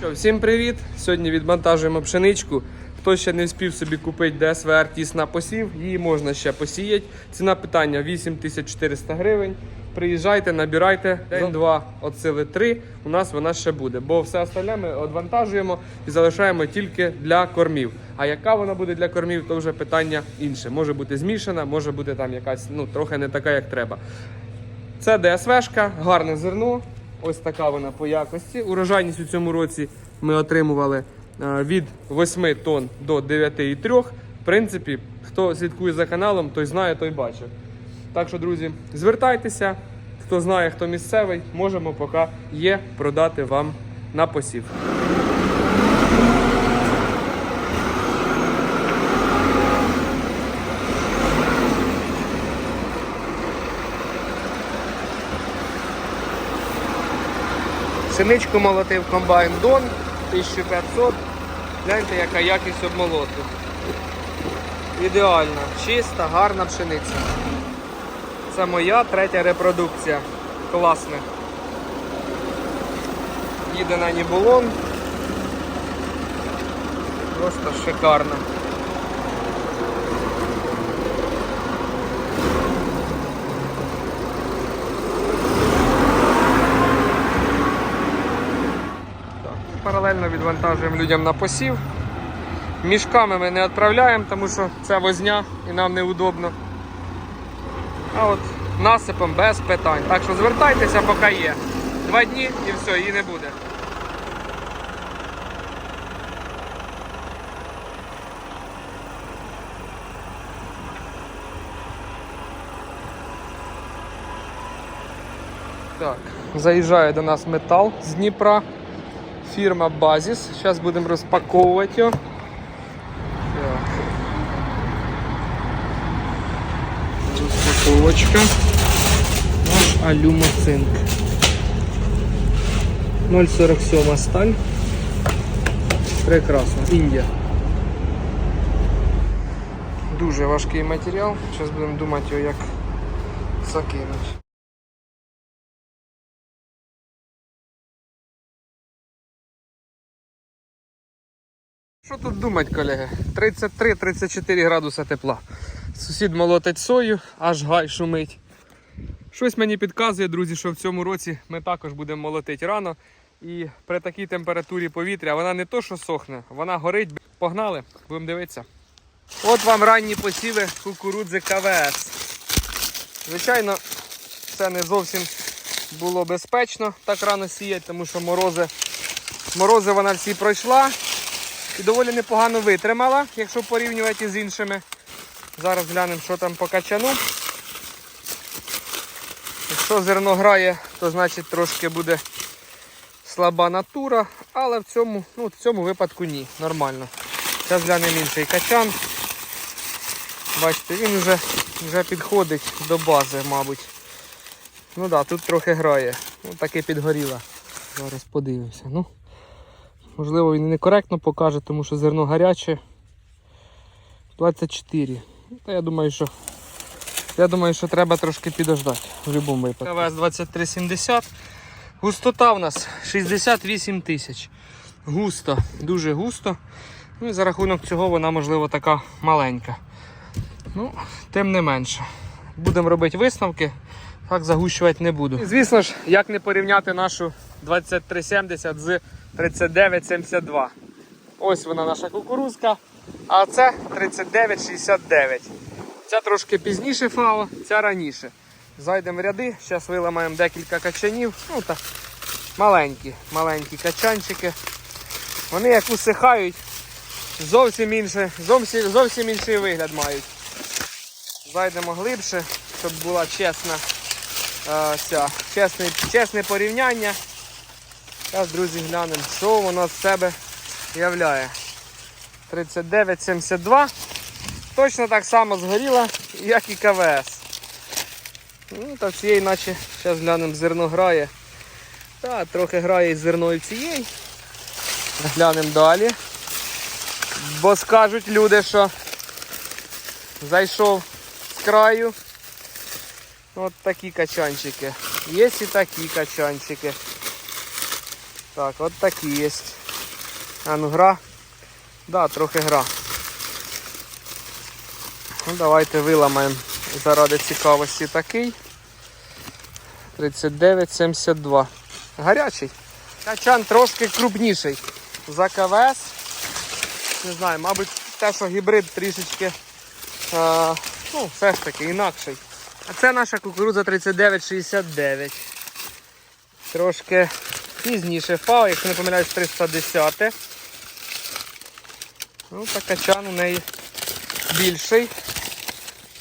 Що, всім привіт! Сьогодні відмонтажуємо пшеничку. Хто ще не встиг собі купити ДСВ Артіс на посів, її можна ще посіяти. Ціна питання 8400 гривень. Приїжджайте, набирайте день-два от 3. У нас вона ще буде, бо все остальне ми відвантажуємо і залишаємо тільки для кормів. А яка вона буде для кормів, то вже питання інше. Може бути змішана, може бути там якась ну трохи не така, як треба. Це ДСВшка, гарне зерно. Ось така вона по якості. Урожайність у цьому році ми отримували е, від 8 тонн до 9,3. В принципі, хто слідкує за каналом, той знає, той бачив. Так що, друзі, звертайтеся. Хто знає, хто місцевий, можемо поки є продати вам на посів. Синичку молотив комбайн Дон 1500. Гляньте, яка якість обмолоту. Ідеальна, чиста, гарна пшениця. Це моя третя репродукція. Класне. Їде на нібулон. Просто шикарно. Так, Паралельно відвантажуємо людям на посів. Мішками ми не відправляємо, тому що це возня і нам неудобно. А от насипом без питань. Так що звертайтеся, поки є. Два дні і все, її не буде. Так, заїжджає до нас метал з Дніпра. Фірма Базіс. Зараз будемо розпаковувати його. Так. Наш алюмоцинк. 0,47 сталь. Прекрасно. Індія. Дуже важкий матеріал. Зараз будемо думати його як закинути. Що тут думати, колеги? 33-34 градуса тепла. Сусід молотить сою, аж гай шумить. Щось мені підказує, друзі, що в цьому році ми також будемо молотити рано. І при такій температурі повітря вона не то, що сохне, вона горить. Погнали, будемо дивитися. От вам ранні посіви кукурудзи КВС. Звичайно, це не зовсім було безпечно так рано сіяти, тому що морози, морози вона всі пройшла і доволі непогано витримала, якщо порівнювати з іншими. Зараз глянемо, що там по качану. Якщо зерно грає, то значить трошки буде слаба натура, але в цьому, ну, в цьому випадку ні, нормально. Зараз глянемо інший качан. Бачите, він вже, вже підходить до бази, мабуть. Ну так, да, тут трохи грає. Ну, таки підгоріла. Зараз подивимося. Ну, Можливо, він некоректно покаже, тому що зерно гаряче. 24. Та я думаю, що я думаю, що треба трошки підождати в будь-якому випадку. КВС 2370. Густота в нас 68 тисяч. Густо, дуже густо. Ну і за рахунок цього вона, можливо, така маленька. Ну, тим не менше. Будемо робити висновки, так загущувати не буду. І, звісно ж, як не порівняти нашу 2370 з 3972. Ось вона наша кукурузка. А це 3969. Ця трошки пізніше фава, ця раніше. Зайдемо в ряди, зараз виламаємо декілька качанів. Ну так, маленькі, маленькі качанчики. Вони як усихають, зовсім інше, зовсім, зовсім інший вигляд мають. Зайдемо глибше, щоб була чесна, е, ця, чесне, чесне порівняння. Зараз, друзі, глянемо, що воно з себе являє. 39,72. Точно так само згоріла, як і КВС. Ну, та цієї наче, зараз глянемо, зерно грає. Та, трохи грає і зерно і цієї. Глянемо далі. Бо скажуть люди, що зайшов з краю. От такі качанчики. Є і такі качанчики. Так, от такі є. А ну гра. Да, трохи гра. Ну, давайте виламаємо заради цікавості такий. 39,72. Гарячий. Качан трошки крупніший за КВС. Не знаю, мабуть, те, що гібрид трішечки е, ну, все ж таки інакший. А це наша кукурудза 3969. Трошки пізніше фау, якщо не помиляюсь, 310. Ну, та качан у неї більший.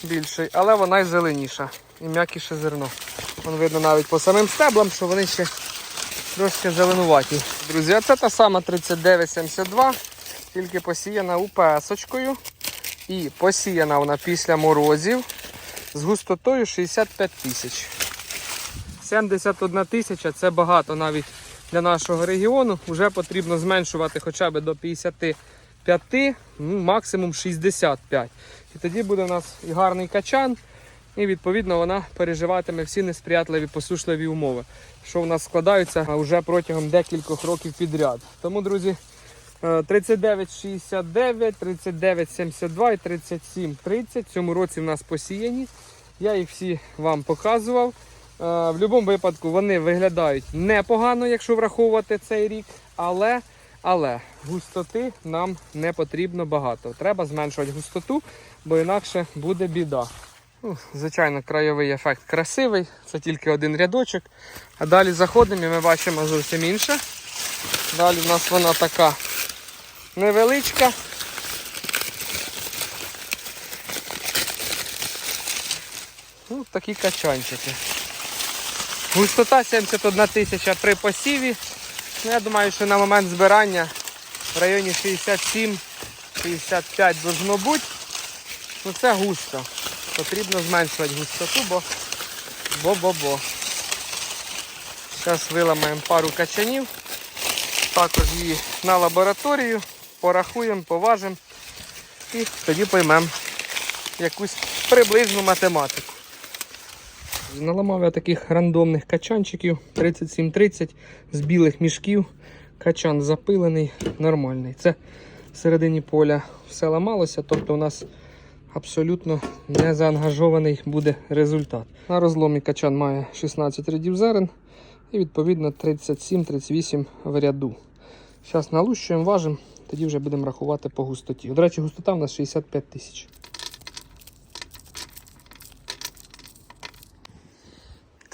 Більший, але вона й зеленіша. І м'якіше зерно. Вон видно навіть по самим стеблам, що вони ще трошки зеленуваті. Друзі, а це та сама 3972, тільки посіяна УПС-очкою. І посіяна вона після морозів з густотою 65 тисяч. 71 тисяча це багато навіть для нашого регіону. Вже потрібно зменшувати хоча б до 55, ну, максимум 65. І тоді буде у нас і гарний качан, і відповідно вона переживатиме всі несприятливі посушливі умови, що у нас складаються вже протягом декількох років підряд. Тому, друзі, е, 39,69, 39,72 і 37,30 в цьому році в нас посіяні. Я їх всі вам показував. Е, В будь-якому випадку вони виглядають непогано, якщо враховувати цей рік, але, але густоти нам не потрібно багато. Треба зменшувати густоту, бо інакше буде біда. Ну, звичайно, краєвий ефект красивий, це тільки один рядочок. А далі заходимо і ми бачимо зовсім інше. Далі в нас вона така невеличка. Ну, такі качанчики. Густота 71 тисяча при посіві. Ну, я думаю, що на момент збирання в районі 67-65 должно бути. Ну це густо. Потрібно зменшувати густоту, бо бо-бо-бо. Зараз виламаємо пару качанів. Також її на лабораторію, порахуємо, поважимо і тоді поймемо якусь приблизну математику. Наламав я таких рандомних качанчиків 37-30 з білих мішків. Качан запилений, нормальний. Це всередині поля все ламалося, тобто у нас абсолютно не заангажований буде результат. На розломі качан має 16 рядів зерен і відповідно 37-38 в ряду. Зараз налущуємо, важимо, тоді вже будемо рахувати по густоті. До речі, густота у нас 65 тисяч.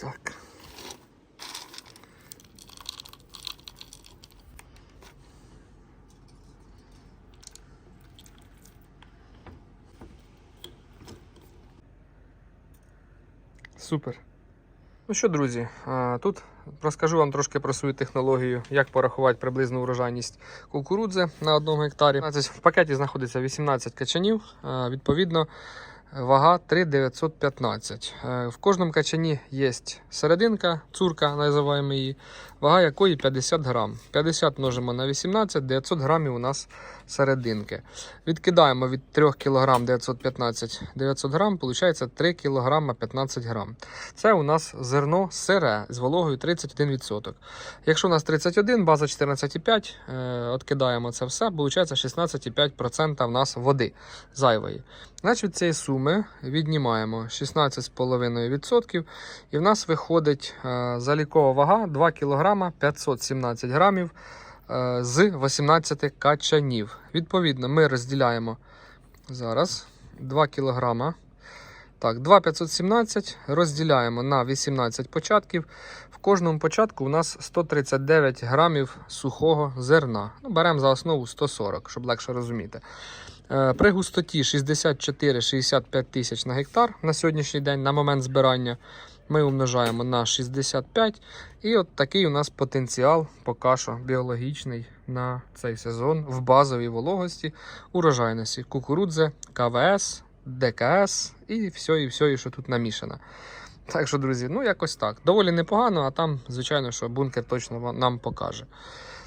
Так. Супер. Ну що, друзі, тут розкажу вам трошки про свою технологію, як порахувати приблизну урожайність кукурудзи на одному гектарі. В пакеті знаходиться 18 качанів, відповідно, вага 3,915. Е, В кожному качані є серединка, цурка, називаємо її, вага якої 50 грам. 50 множимо на 18, 900 грамів у нас серединки. Відкидаємо від 3 кг 915 900 грам, виходить 3 кг 15 грам. Це у нас зерно сире з вологою 31%. Якщо у нас 31, база 14,5, е, відкидаємо це все, виходить 16,5% у нас води зайвої. Значить, цієї суми віднімаємо 16,5% і в нас виходить е, залікова вага 2 кг 517 грамів е, з 18 качанів. Відповідно, ми розділяємо зараз 2 кг. Так, 2,517 розділяємо на 18 початків. В кожному початку у нас 139 грамів сухого зерна. Ну, беремо за основу 140, щоб легше розуміти. Е, При густоті 64-65 тисяч на гектар на сьогоднішній день на момент збирання ми умножаємо на 65. І от такий у нас потенціал поки що біологічний на цей сезон в базовій вологості урожайності кукурудзи, КВС, ДКС і все, і все, і що тут намішано. Так що, друзі, ну якось так. Доволі непогано, а там, звичайно, що бункер точно нам покаже.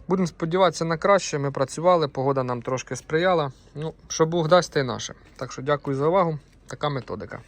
Будемо сподіватися на краще. Ми працювали, погода нам трошки сприяла. Ну, що Бог дасть, те й наше. Так що дякую за увагу. Така методика.